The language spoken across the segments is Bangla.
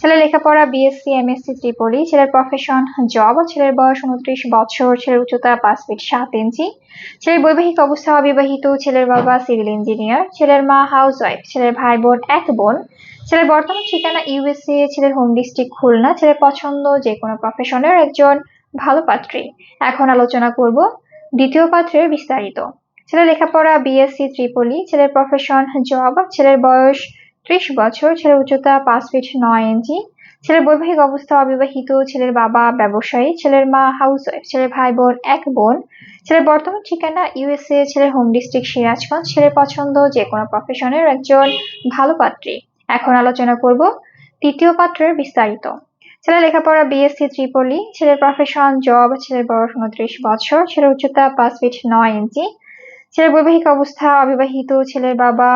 ছেলের লেখাপড়া বিএসসি এমএসসি ত্রিপলি, ছেলের প্রফেশন জব ছেলের বয়স উনত্রিশ বছর, ছেলের উচ্চতা পাঁচ ফিট সাত ইঞ্চি, ছেলের বৈবাহিক অবস্থা অবিবাহিত, ছেলের বাবা সিভিল ইঞ্জিনিয়ার ছেলের মা হাউস ওয়াইফ ছেলের ভাই বোন এক বোন, ছেলের বর্তমান ঠিকানা ইউএসএ ছেলের হোম ডিস্ট্রিক্ট খুলনা, ছেলের পছন্দ যে কোনো প্রফেশনের একজন ভালো পাত্রী। এখন আলোচনা করব দ্বিতীয় পাত্রের বিস্তারিত। ছেলের লেখাপড়া বিএসসি ত্রিপলি, ছেলের প্রফেশন জব ছেলের বয়স ত্রিশ বছর, ছেলের উচ্চতা পাঁচ ফিট নয় ইঞ্চি, ছেলের বৈবাহিক অবস্থা অবিবাহিত, ছেলের বাবা ব্যবসায়ী, ছেলের মা হাউস ওয়াইফ ছেলের ভাই বোন এক বোন, ছেলের বর্তমান ঠিকানা ইউএসএ ছেলের হোম ডিস্ট্রিক্ট সিরাজগঞ্জ, ছেলের পছন্দ যে কোনো প্রফেশনের একজন ভালো পাত্রী। এখন আলোচনা করব তৃতীয় পাত্রের বিস্তারিত। ছেলের লেখাপড়া বিএসসি ত্রিপলি, ছেলের প্রফেশন জব ছেলের বয়স উনত্রিশ বছর, ছেলের উচ্চতা পাঁচ ফিট নয় ইঞ্চি, ছেলের বৈবাহিক অবস্থা অবিবাহিত, ছেলের বাবা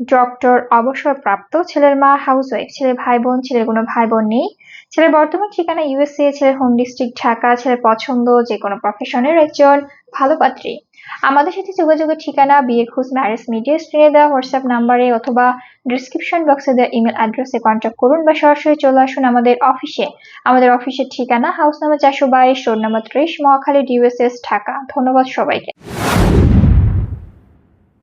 ডক্টর অবসরপ্রাপ্ত ছেলের মা হাউস ওয়াইফ ছেলের ভাই বোন ছেলের কোনো ভাই বোন নেই। ছেলের বর্তমান ঠিকানা ইউএসএ ছেলের হোম ডিস্ট্রিক্ট ঢাকা, ছেলের পছন্দ যে কোনো প্রফেশনের একজন ভালো পাত্রী। আমাদের সাথে যোগাযোগের ঠিকানা বিয়ের খোঁজ ম্যারেজ মিডিয়া স্ক্রিনে দেওয়া হোয়াটসঅ্যাপ নাম্বারে অথবা ডিসক্রিপশন বক্সে দেওয়া ইমেল অ্যাড্রেসে কন্ট্যাক্ট করুন বা সরাসরি চলে আসুন আমাদের অফিসে আমাদের অফিসের ঠিকানা হাউস নাম্বার চারশো বাইশ রোড নাম্বার ত্রিশ, মহাখালী ডিউএসএস ঢাকা। ধন্যবাদ সবাইকে।